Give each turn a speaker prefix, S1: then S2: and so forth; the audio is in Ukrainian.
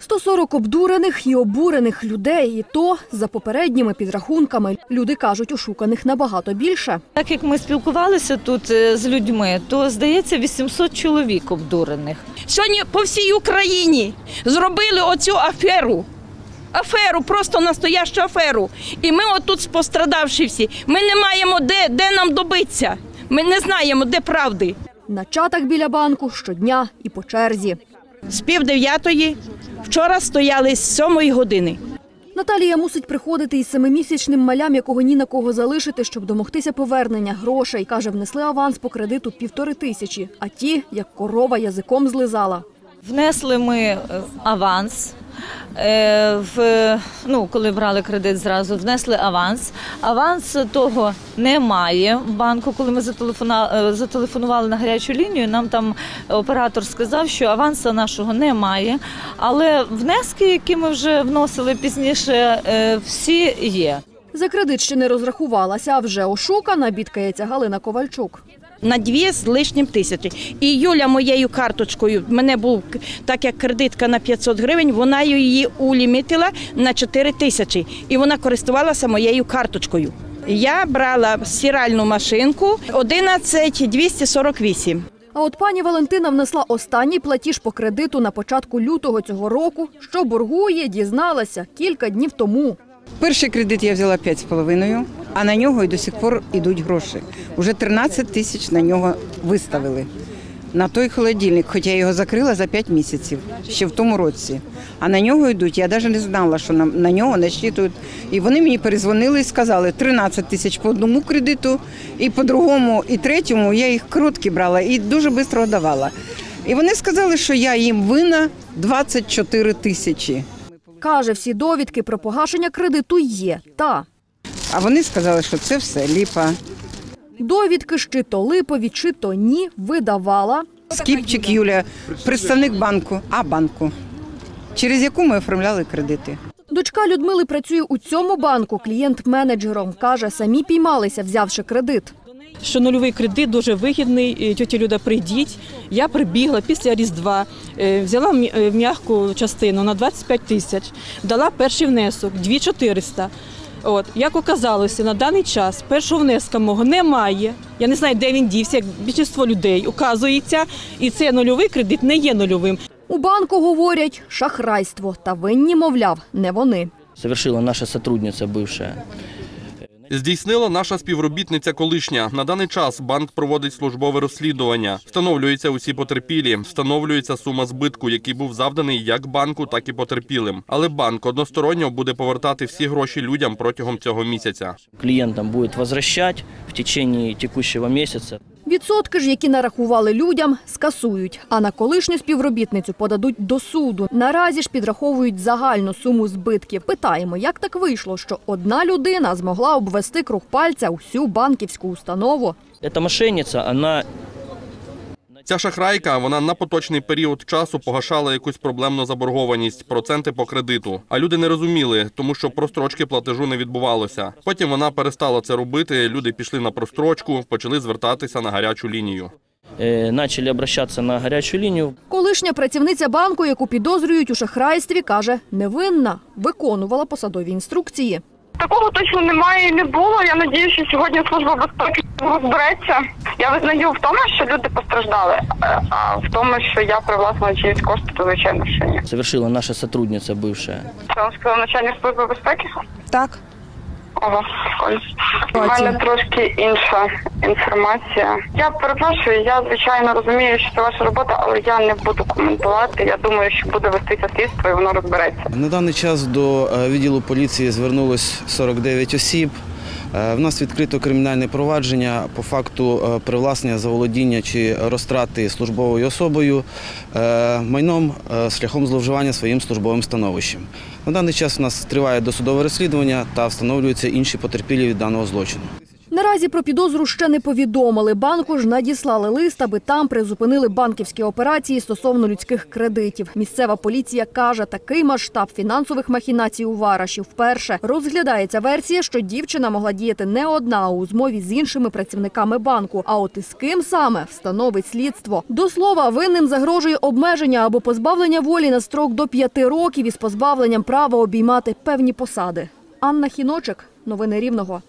S1: 140 обдурених і обурених людей, і то за попередніми підрахунками. Люди кажуть, ошуканих набагато більше.
S2: Так як ми спілкувалися тут е, з людьми, то здається 800 чоловік обдурених.
S3: Сьогодні по всій Україні зробили оцю аферу. Аферу, просто настоящу аферу. І ми отут пострадавши всі. Ми не маємо де, де нам добитися. Ми не знаємо, де правди.
S1: На чатах біля банку щодня і по черзі.
S3: З пів дев'ятої вчора стояли з сьомої години.
S1: Наталія мусить приходити із семимісячним малям, якого ні на кого залишити, щоб домогтися повернення грошей. Каже, внесли аванс по кредиту півтори тисячі, а ті, як корова, язиком злизала.
S2: Внесли ми е, аванс. Е, В, ну, коли брали кредит зразу, внесли аванс. Аванс того немає в банку. Коли ми е, зателефонували на гарячу лінію, нам там оператор сказав, що аванса нашого немає. Але внески, які ми вже вносили пізніше, е, всі є.
S1: За кредит ще не розрахувалася, а вже ошукана, бідкається Галина Ковальчук.
S3: На дві з лишнім тисячі. І Юля моєю карточкою, в мене був так як кредитка на 500 гривень, вона її улімітила на 4 тисячі. І вона користувалася моєю карточкою. Я брала стиральну машинку 11 248.
S1: А от пані Валентина внесла останній платіж по кредиту на початку лютого цього року. Що боргує, дізналася кілька днів тому.
S4: Перший кредит я взяла 5,5, а на нього і до сих пор йдуть гроші. Уже 13 тисяч на нього виставили. На той холодильник, хоча я його закрила за 5 місяців, ще в тому році. А на нього йдуть, я навіть не знала, що на, на нього насчитують. І вони мені перезвонили і сказали 13 тисяч по одному кредиту, і по другому, і третьому я їх короткі брала і дуже швидко давала. І вони сказали, що я їм винна 24 тисячі.
S1: Каже, всі довідки про погашення кредиту є. Та
S4: А вони сказали, що це все ліпа.
S1: довідки чи то липові, чи то ні, видавала.
S4: Скіпчик Юля, представник банку, а банку, через яку ми оформляли кредити.
S1: Дочка Людмили працює у цьому банку клієнт-менеджером. Каже, самі піймалися, взявши кредит.
S5: Що нульовий кредит дуже вигідний. Тьоті Люда, прийдіть. Я прибігла після Різдва, е, взяла е, м'яку частину на 25 тисяч, дала перший внесок 2400. От як оказалося, на даний час першого внеска мого немає. Я не знаю, де він дівся, як більшість людей указується, і це нульовий кредит не є нульовим.
S1: У банку говорять шахрайство, та винні, мовляв, не вони.
S6: совершила наша сотрудница бывшая.
S7: Здійснила наша співробітниця колишня. На даний час банк проводить службове розслідування. Встановлюються усі потерпілі, встановлюється сума збитку, який був завданий як банку, так і потерпілим. Але банк односторонньо буде повертати всі гроші людям протягом цього місяця.
S6: Клієнтам будуть возвращати в течение текущого месяца.
S1: Відсотки ж, які нарахували людям, скасують, а на колишню співробітницю подадуть до суду. Наразі ж підраховують загальну суму збитків. Питаємо, як так вийшло, що одна людина змогла обвести круг пальця усю банківську установу.
S6: Ця мошенниця, она
S7: Ця шахрайка вона на поточний період часу погашала якусь проблемну заборгованість, проценти по кредиту. А люди не розуміли, тому що прострочки платежу не відбувалося. Потім вона перестала це робити. Люди пішли на прострочку, почали звертатися на гарячу лінію.
S6: э, начали обращаться на горячую линию.
S1: Колишня працівниця банку, яку підозрюють у шахрайстві, каже, невинна, виконувала посадові інструкції.
S8: Такого точно немає і не було. Я надію, що сьогодні служба безпеки розбереться. Я визнаю в тому, що люди постраждали, е, а в тому, що я привласнила чиїсь кошти, то звичайно, що ні.
S6: Совершила наша сотрудница бывшая.
S8: Це вам сказав начальник служби безпеки?
S4: Так.
S8: Ого. У мене трошки інша інформація. Я перепрошую, я звичайно розумію, що це ваша робота, але я не буду коментувати. Я думаю, що буде вестися слідство і воно розбереться.
S9: На даний час до е, відділу поліції звернулось 49 осіб. Е, В нас відкрито кримінальне провадження по факту е, привласнення, заволодіння чи розтрати службовою особою е, майном шляхом зловживання своїм службовим становищем. На даний час у нас триває досудове розслідування та встановлюються інші потерпілі від даного злочину.
S1: Наразі про підозру ще не повідомили. Банку ж надіслали лист, аби там призупинили банківські операції стосовно людських кредитів. Місцева поліція каже, такий масштаб фінансових махінацій у Вараші вперше розглядається версія, що дівчина могла діяти не одна у змові з іншими працівниками банку. А от із ким саме встановить слідство. До слова, винним загрожує обмеження або позбавлення волі на строк до п'яти років із позбавленням права обіймати певні посади. Анна Хіночек, новини Рівного.